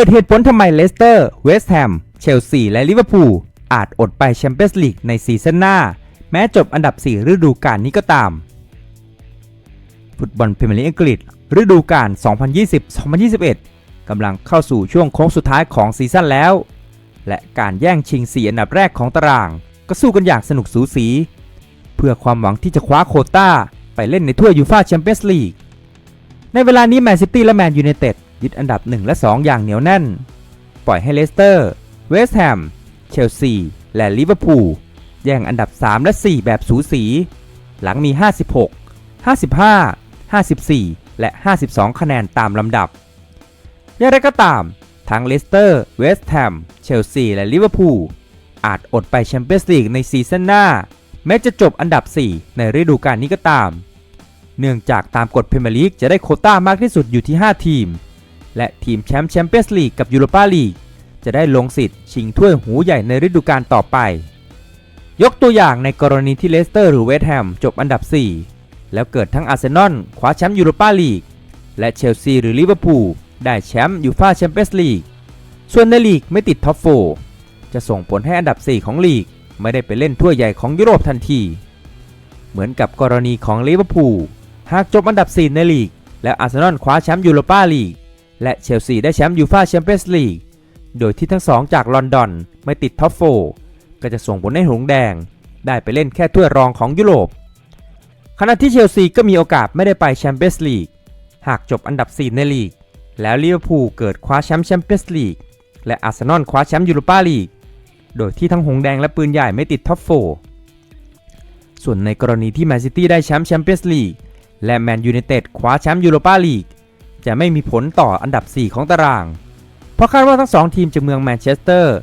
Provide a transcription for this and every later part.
ปิดเหตุผลทำไมเลสเตอร์ เวสต์แฮม เชลซี และลิเวอร์พูลอาจอดไปแชมเปี้ยนส์ลีกในซีซั่นหน้า แม้จบอันดับ 4 ฤดูกาลนี้ก็ตาม ฟุตบอลพรีเมียร์ลีกอังกฤษ ฤดูกาล 2020-2021 กำลังเข้าสู่ช่วงโค้งสุดท้ายของซีซั่นแล้ว และการแย่งชิง 4 อันดับแรกของตาราง ก็สู้กันอย่างสนุกสูสี เพื่อความหวังที่จะคว้าโคต้า ไปเล่นในถ้วยยูฟ่าแชมเปี้ยนส์ลีกในเวลานี้แมนซิตี้และแมนยูไนเต็ด ยึดอันดับ 1 และ 2 อย่างเหนียวแน่น ปล่อยให้เลสเตอร์ เวสต์แฮม เชลซี และลิเวอร์พูลแย่งอันดับ 3 และ 4 แบบสูสี หลังมี 56 55 54 และ 52 คะแนนตามลำดับ อย่างไรก็ตาม ทั้งเลสเตอร์ เวสต์แฮม เชลซี และลิเวอร์พูลอาจอดไปแชมเปี้ยนส์ลีกในซีซั่นหน้า แม้จะจบอันดับ 4 ในฤดูกาลนี้ก็ตาม เนื่องจากตามกฎพรีเมียร์ลีกจะได้โคต้ามากที่สุดอยู่ที่ 5 ทีม และทีมแชมป์แชมเปี้ยนส์ลีกกับยูโรปาลีกจะได้ลงสิทธิ์ชิงถ้วยหูใหญ่ในฤดูกาลต่อไป ยกตัวอย่างในกรณีที่เลสเตอร์หรือเวสต์แฮมจบอันดับ 4 แล้วเกิดทั้งอาร์เซนอลคว้าแชมป์ยูโรปาลีก และเชลซีหรือลิเวอร์พูลได้แชมป์ยูฟ่าแชมเปี้ยนส์ลีก ส่วนในลีกไม่ติดท็อปโฟจะส่งผลให้อันดับ 4 ของลีก ไม่ได้ไปเล่นถ้วยใหญ่ของยุโรปทันที เหมือนกับกรณีของลิเวอร์พูลหากจบอันดับ 4 ในลีก และอาร์เซนอลคว้าแชมป์ยูโรปาลีก และเชลซีได้แชมป์ยูฟ่าแชมเปี้ยนส์ลีก โดยที่ทั้งสองจากลอนดอนไม่ติดท็อปโฟก็จะส่งผลให้หงแดง ได้ไปเล่นแค่ถ้วยรองของยุโรป ขณะที่เชลซีก็มีโอกาสไม่ได้ไปแชมเปี้ยนส์ลีก หากจบอันดับ 4 ในลีก แล้วลิเวอร์พูลเกิดคว้าแชมป์แชมเปี้ยนส์ลีก และอาร์เซนอลคว้าแชมป์ยูโรปาลีก โดยที่ทั้งหงแดงและปืนใหญ่ไม่ติดท็อปโฟส่วนในกรณีที่แมนซิตี้ได้แชมป์แชมเปี้ยนส์ลีก และแมนยูไนเต็ดคว้าแชมป์ยูโรปาลีก จะไม่มีผลต่ออันดับ 4 ของตาราง เพราะคาดว่าทั้งสองทีมจากเมืองแมนเชสเตอร์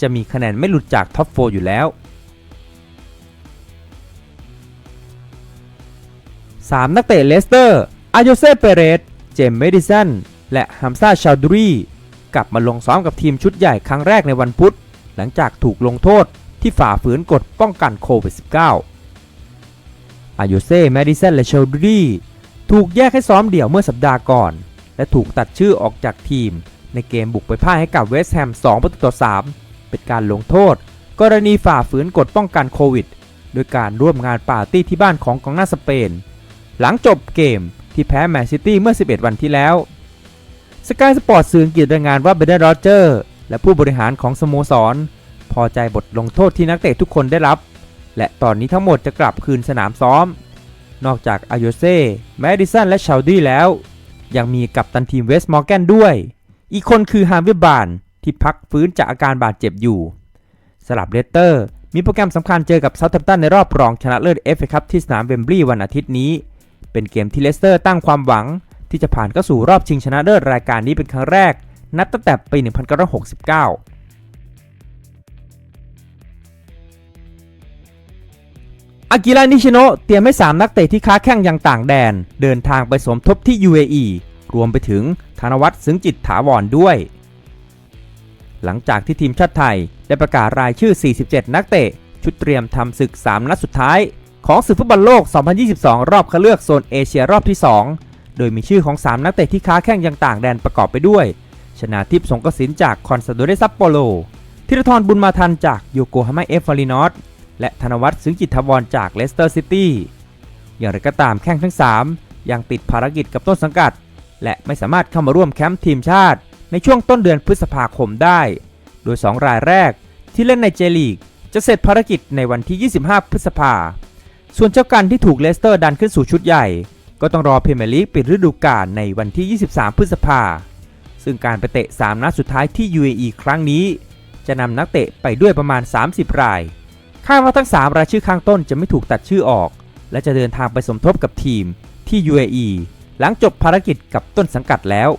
จะมีคะแนนไม่หลุดจากท็อปโฟอยู่แล้ว 3 นักเตะเลสเตอร์อาโยเซเปเรส เจมส์เมดิสัน และฮัมซาชาดูรีกลับมาลงซ้อมกับทีมชุดใหญ่ครั้งแรกในวันพุธ หลังจากถูกลงโทษที่ฝ่าฝืนกฎป้องกันโควิด -19 อาโยเซ่แมดิสัน และชาดูรีถูกแยกให้ซ้อมเดี่ยวเมื่อสัปดาห์ก่อน และถูกตัดชื่อออกจากทีม ในเกมบุกไปพ่ายให้กับเวสต์แฮม 2 ประตูต่อ 3 เป็นการลงโทษ กรณีฝ่าฝืนกฎป้องกันโควิด โดยการร่วมงานปาร์ตี้ที่บ้านของกองหน้าสเปน หลังจบเกมที่แพ้แมนซิตี้เมื่อ 11 วันที่แล้วสกายสปอร์ตสื่ออังกฤษรายงานว่าเบรนด์โรเจอร์และผู้บริหารของสโมสร พอใจบทลงโทษที่นักเตะทุกคนได้รับ และตอนนี้ทั้งหมดจะกลับคืนสนามซ้อม นอกจากอาโยเซ่แมดิสันและชาลดี้แล้ว ยังมีกัปตันทีมเวสต์มอร์แกนด้วย อีกคนคือฮาร์วิบานที่พักฟื้นจากอาการบาดเจ็บอยู่ สลับเลสเตอร์ มีโปรแกรมสำคัญเจอกับเซาท์แฮมป์ตันในรอบรองชนะเลิศเอฟเอคัพที่สนามเวมบลีย์วันอาทิตย์นี้ เป็นเกมที่เลสเตอร์ตั้งความหวัง ที่จะผ่านเข้าสู่รอบชิงชนะเลิศรายการนี้เป็นครั้งแรก นับตั้งแต่ปี 1969 อากิระนิชิโนะเตรียมให้ 3 นักเตะที่ค้าแข่งยังต่างแดน เดินทางไปสมทบที่ UAE รวมไปถึงธนวัฒน์ซึ้งจิตถาวรด้วย หลังจากที่ทีมชาติไทยได้ประกาศรายชื่อ 47 นักเตะ ชุดเตรียมทำศึก 3 นัดสุดท้าย ของศึกฟุตบอลโลก 2022 รอบคัดเลือกโซนเอเชียรอบที่ 2 โดยมีชื่อของ 3 นักเตะที่ค้าแข่งยังต่างแดนประกอบไปด้วย ชนาทิพย์สงกสินจากคอนซาโดเรซัปโปโล ธีรทรบุญมาทันจากโยโกฮาม่าเอฟฟารินอส และธนวัฒน์ซึ้งจิตถาวรจากเลสเตอร์ซิตี้อย่างไรก็ตามแข้งทั้ง 3 ยังติดภารกิจกับต้นสังกัด และไม่สามารถเข้ามาร่วมแคมป์ทีมชาติ ในช่วงต้นเดือนพฤษภาคมได้ โดย 2 รายแรกที่เล่นในเจลีก จะเสร็จภารกิจในวันที่ 25 พฤษภา ส่วนเจ้ากันที่ถูกเลสเตอร์ดันขึ้นสู่ชุดใหญ่ ก็ต้องรอเพรเมียร์ลีกปิดฤดูกาลในวันที่ 23 พฤษภา ซึ่งการไปเตะ 3 นัดสุดท้ายที่ UAE ครั้งนี้ จะนำนักเตะไปด้วยประมาณ 30 ราย คาดว่าทั้ง 3 รายชื่อข้างต้นจะไม่ถูกตัดชื่อออก และจะเดินทางไปสมทบกับทีมที่ UAE หลังจบภารกิจกับต้นสังกัดแล้ว